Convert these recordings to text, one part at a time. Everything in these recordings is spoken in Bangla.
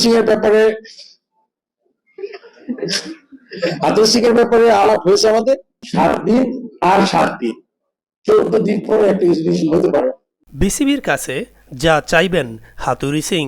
সিং এর ব্যাপারে সিং এর ব্যাপারে আলাপ হয়েছে আমাদের? সাত দিন আর সাত দিন। চোদ্দ দিন পরে একটা হতে পারে। বিসিবির কাছে যা চাইবেন হাতুরি সিং।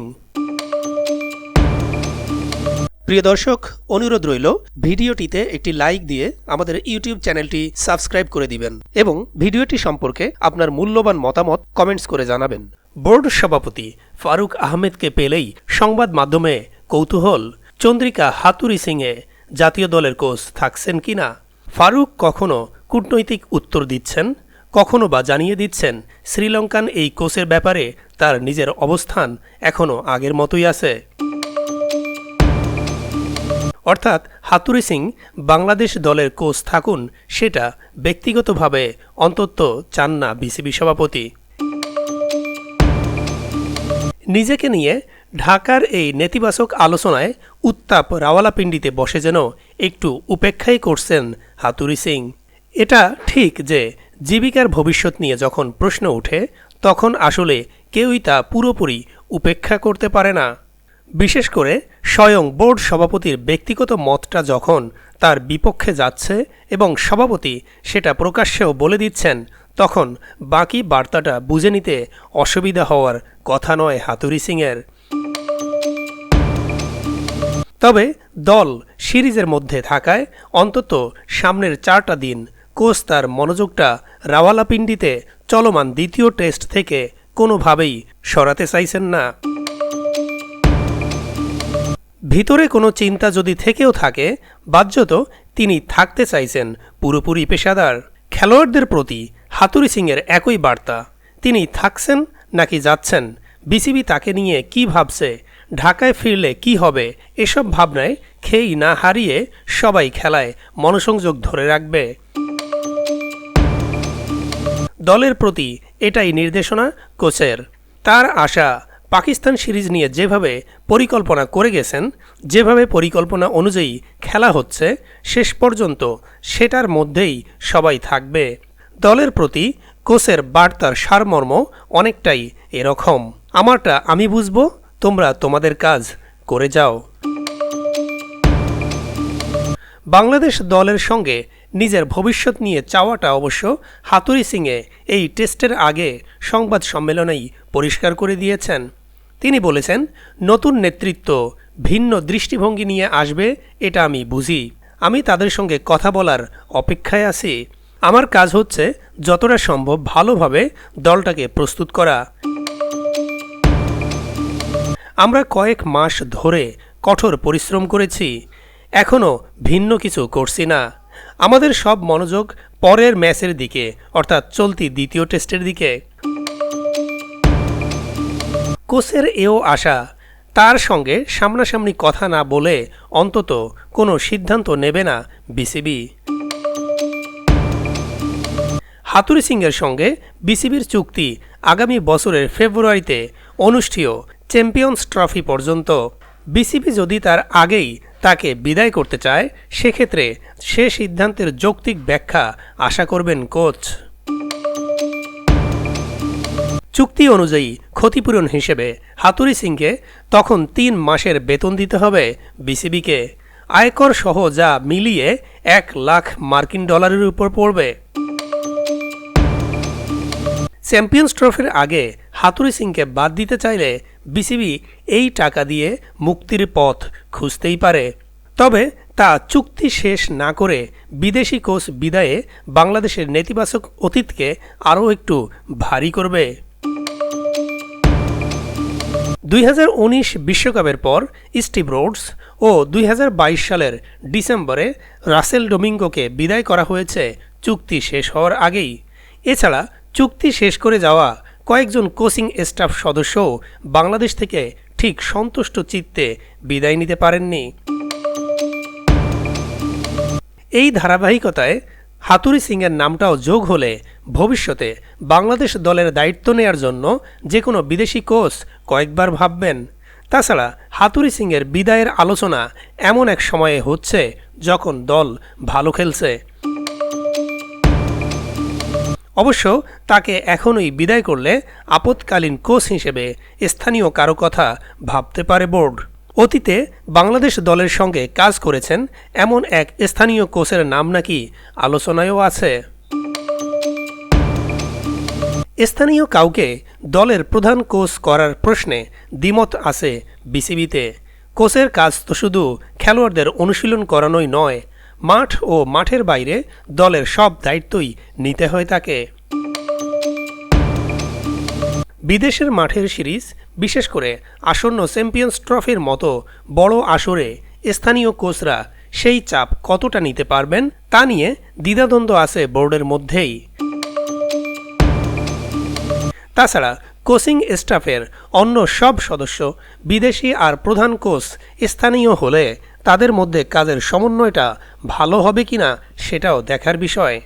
প্রিয় দর্শক, অনুরোধ রইল, ভিডিওটিতে একটি লাইক দিয়ে আমাদের ইউটিউব চ্যানেলটি সাবস্ক্রাইব করে দিবেন এবং ভিডিওটি সম্পর্কে আপনার মূল্যবান মতামত কমেন্টস করে জানাবেন। বোর্ড সভাপতি ফারুক আহমেদকে পেলেই সংবাদ মাধ্যমে কৌতূহল। চন্দ্রিকা হাতুরি সিংয়ে জাতীয় দলের কোচ থাকছেন কিনা ফারুক কখনো কূটনৈতিক উত্তর দিচ্ছেন? কখনো বা জানিয়ে দিচ্ছেন শ্রীলঙ্কান এই কোচের ব্যাপারে তার নিজের অবস্থান এখনও আগের মতোই আছে। অর্থাৎ হাতুরি সিং বাংলাদেশ দলের কোচ থাকুন সেটা ব্যক্তিগতভাবে অন্তত চান না বিসিবি সভাপতি। নিজেকে নিয়ে ঢাকার এই নেতিবাচক আলোচনায় উত্তাপ রাওয়ালাপিন্ডিতে বসে যেন একটু উপেক্ষাই করছেন হাতুরি সিং। এটা ঠিক যে জীবিকার ভবিষ্যৎ নিয়ে যখন প্রশ্ন ওঠে, তখন আসলে কেউই তা পুরোপুরি উপেক্ষা করতে পারে না। বিশেষ করে স্বয়ং বোর্ড সভাপতির ব্যক্তিগত মতটা যখন তার বিপক্ষে যাচ্ছে এবং সভাপতি সেটা প্রকাশ্যেও বলে দিচ্ছেন তখন বাকি বার্তাটা বুঝে নিতে অসুবিধা হওয়ার কথা নয় হাতুরি সিংয়ের। তবে দল সিরিজের মধ্যে থাকায় অন্তত সামনের চারটা দিন কোচ তার মনোযোগটা রাওয়ালাপিন্ডিতে চলমান দ্বিতীয় টেস্ট থেকে কোনোভাবেই সরাতে চাইছেন না। ভিতরে কোনো চিন্তা যদি থেকেও থাকে, বাহ্যত তিনি থাকতে চাইছেন পুরোপুরি পেশাদার। খেলোয়াড়দের প্রতি হাতুরি সিংয়ের একই বার্তা, তিনি থাকছেন নাকি যাচ্ছেন? বিসিবি তাকে নিয়ে কি ভাবছে? ঢাকায় ফিরলে কি হবে? এসব ভাবনায় খেই না হারিয়ে সবাই খেলায় মনোসংযোগ ধরে রাখবে। দলের প্রতি এটাই নির্দেশনা কোচের। তার আশা, পাকিস্তান সিরিজ নিয়ে যেভাবে পরিকল্পনা করে গেছেন, যেভাবে পরিকল্পনা অনুযায়ী খেলা হচ্ছে, শেষ পর্যন্ত সেটার মধ্যেই সবাই থাকবে। দলের প্রতি কোচের বার্তার সারমর্ম অনেকটাই এরকম। আমারটা আমি বুঝব, তোমরা তোমাদের কাজ করে যাও। বাংলাদেশ দলের সঙ্গে নিজের ভবিষ্যৎ নিয়ে চাওয়াটা অবশ্য হাতুরি সিংয়ে এই টেস্টের আগে সংবাদ সম্মেলনেই পরিষ্কার করে দিয়েছেন। তিনি বলেছেন, নতুন নেতৃত্ব ভিন্ন দৃষ্টিভঙ্গি নিয়ে আসবে, এটা আমি বুঝি। আমি তাদের সঙ্গে কথা বলার অপেক্ষায় আছি। আমার কাজ হচ্ছে যতটা সম্ভব ভালোভাবে দলটাকে প্রস্তুত করা। আমরা কয়েক মাস ধরে কঠোর পরিশ্রম করেছি এখনও ভিন্ন কিছু করছি না। আমাদের সব মনোযোগ পরের ম্যাচের দিকে, অর্থাৎ চলতি দ্বিতীয় টেস্টের দিকে। কোচের এও আশা, তার সঙ্গে সামনাসামনি কথা না বলে অন্তত কোনো সিদ্ধান্ত নেবে না বিসিবি। হাতুরি সিংয়ের সঙ্গে বিসিবির চুক্তি আগামী বছরের ফেব্রুয়ারিতে অনুষ্ঠেয় চ্যাম্পিয়ন্স ট্রফি পর্যন্ত। বিসিবি যদি তার আগেই তাকে বিদায় করতে চায়, সেক্ষেত্রে সে সিদ্ধান্তের যৌক্তিক ব্যাখ্যা আশা করবেন কোচ। চুক্তি অনুযায়ী ক্ষতিপূরণ হিসেবে হাতুরি সিংকে তখন তিন মাসের বেতন দিতে হবে বিসিবিকে। আয়কর সহ যা মিলিয়ে এক লাখ মার্কিন ডলারের উপর পড়বে। চ্যাম্পিয়ন্স ট্রফির আগে হাতুরি সিংকে বাদ দিতে চাইলে বিসিবি এই টাকা দিয়ে মুক্তির পথ খুঁজতেই পারে। তবে তা চুক্তি শেষ না করে বিদেশি কোচ বিদায়ে বাংলাদেশের নেতিবাচক অতীতকে আরও একটু ভারী করবে। দুই বিশ্বকাপের পর স্টিভ রোডস ও দুই হাজার বাইশ সালের ডিসেম্বরে রাসেল ডোমিঙ্গোকে বিদায় করা হয়েছে। চুক্তি শেষ হওয়ার আগেই। এছাড়া চুক্তি শেষ করে যাওয়া কয়েকজন কোচিং স্টাফ সদস্যও বাংলাদেশ থেকে ঠিক সন্তুষ্ট চিত্তে বিদায় নিতে পারেননি। এই ধারাবাহিকতায় হাতুরি সিংয়ের নামটাও যোগ হলে ভবিষ্যতে বাংলাদেশ দলের দায়িত্ব নেয়ার জন্য যে কোনো বিদেশি কোচ কয়েকবার ভাববেন। তাছাড়া হাতুরি সিংয়ের বিদায়ের আলোচনা এমন এক সময়ে হচ্ছে যখন দল ভালো খেলছে। অবশ্য তাকে এখনই বিদায় করলে আপৎকালীন কোচ হিসেবে স্থানীয় কারও কথা ভাবতে পারে বোর্ড। অতীতে বাংলাদেশ দলের সঙ্গে কাজ করেছেন এমন এক স্থানীয় কোচের নাম নাকি আলোচনায়ও আছে। স্থানীয় কাউকে দলের প্রধান কোচ করার প্রশ্নে দ্বিমত আছে বিসিবিতে। কোচের কাজ তো শুধু খেলোয়াড়দের অনুশীলন করানোই নয় মাঠ ও মাঠের বাইরে দলের সব দায়িত্বই নিতে হয় তাকে। বিদেশের মাঠের সিরিজ, বিশেষ করে আসন্ন চ্যাম্পিয়ন্স ট্রফির মতো বড় আসরে স্থানীয় কোচরা সেই চাপ কতটা নিতে পারবেন তা নিয়ে দ্বিধাদ্বন্দ্ব আছে বোর্ডের মধ্যেই। তাছাড়া কোচিং স্টাফের অন্য সব সদস্য বিদেশি আর প্রধান কোচ স্থানীয় হলে তাদের মধ্যে কাজের সমন্বয়টা ভালো হবে কিনা সেটাও দেখার বিষয়।